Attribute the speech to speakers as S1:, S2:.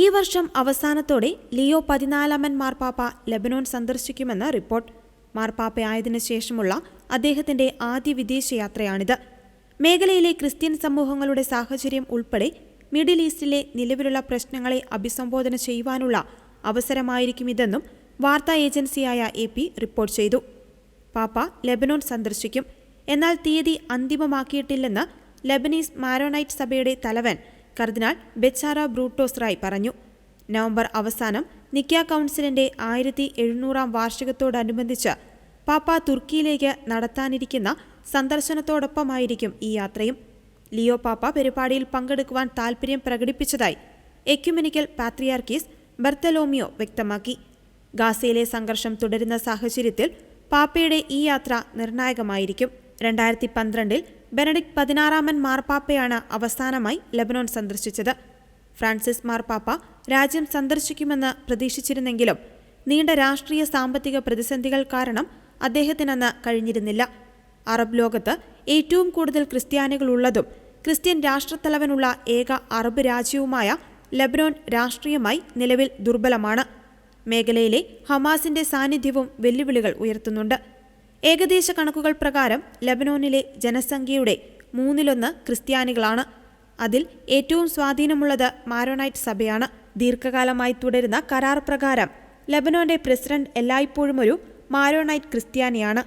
S1: ഈ വർഷം അവസാനത്തോടെ ലിയോ പതിനാലാമൻ മാർപ്പാപ്പ ലെബനോൻ സന്ദർശിക്കുമെന്ന റിപ്പോർട്ട്. മാർപ്പാപ്പയായതിനു ശേഷമുള്ള അദ്ദേഹത്തിന്റെ ആദ്യ വിദേശയാത്രയാണിത്. മേഖലയിലെ ക്രിസ്ത്യൻ സമൂഹങ്ങളുടെ സാഹചര്യം ഉൾപ്പെടെ മിഡിൽ ഈസ്റ്റിലെ നിലവിലുള്ള പ്രശ്നങ്ങളെ അഭിസംബോധന ചെയ്യുവാനുള്ള അവസരമായിരിക്കും ഇതെന്നും വാർത്താ ഏജൻസിയായ എ പി റിപ്പോർട്ട് ചെയ്തു. പാപ്പ ലെബനോൻ സന്ദർശിക്കും. എന്നാൽ തീയതി അന്തിമമാക്കിയിട്ടില്ലെന്ന് ലെബനീസ് മാരോണൈറ്റ് സഭയുടെ തലവൻ കർദിനാൾ ബെച്ചാറ ബ്രൂട്ടോസ് റായ് പറഞ്ഞു. നവംബർ അവസാനം നിക്യ കൗൺസിലിന്റെ ആയിരത്തി എഴുന്നൂറാം വാർഷികത്തോടനുബന്ധിച്ച് പാപ്പ തുർക്കിയിലേക്ക് നടത്താനിരിക്കുന്ന സന്ദർശനത്തോടൊപ്പമായിരിക്കും ഈ യാത്രയും. ലിയോ പാപ്പ പരിപാടിയിൽ പങ്കെടുക്കുവാൻ താൽപര്യം പ്രകടിപ്പിച്ചതായി എക്യുമെനിക്കൽ പാത്രിയാർക്കീസ് ബർത്തലോമിയോ വ്യക്തമാക്കി. ഗാസയിലെ സംഘർഷം തുടരുന്ന സാഹചര്യത്തിൽ പാപ്പയുടെ ഈ യാത്ര നിർണായകമായിരിക്കും. രണ്ടായിരത്തി പന്ത്രണ്ടിൽ ബെനഡിക്ട് പതിനാറാമൻ മാർപ്പാപ്പയാണ് അവസാനമായി ലെബനോൻ സന്ദർശിച്ചത്. ഫ്രാൻസിസ് മാർപ്പാപ്പ രാജ്യം സന്ദർശിക്കുമെന്ന് പ്രതീക്ഷിച്ചിരുന്നെങ്കിലും നീണ്ട രാഷ്ട്രീയ സാമ്പത്തിക പ്രതിസന്ധികൾ കാരണം അദ്ദേഹത്തിനന്ന് കഴിഞ്ഞിരുന്നില്ല. അറബ് ലോകത്ത് ഏറ്റവും കൂടുതൽ ക്രിസ്ത്യാനികൾ ഉള്ളതും ക്രിസ്ത്യൻ രാഷ്ട്രത്തലവനുള്ള ഏക അറബ് രാജ്യവുമായ ലെബനോൻ രാഷ്ട്രീയമായി നിലവിൽ ദുർബലമാണ്. മേഖലയിലെ ഹമാസിന്റെ സാന്നിധ്യവും വെല്ലുവിളികൾ ഉയർത്തുന്നുണ്ട്. ഏകദേശ കണക്കുകൾ പ്രകാരം ലബനോനിലെ ജനസംഖ്യയുടെ മൂന്നിലൊന്ന് ക്രിസ്ത്യാനികളാണ്. അതിൽ ഏറ്റവും സ്വാധീനമുള്ളത് മാരോണൈറ്റ് സഭയാണ്. ദീർഘകാലമായി തുടരുന്ന കരാർ പ്രകാരം ലബനോന്റെ പ്രസിഡന്റ് എല്ലായ്പ്പോഴും ഒരു മാരോണൈറ്റ് ക്രിസ്ത്യാനിയാണ്.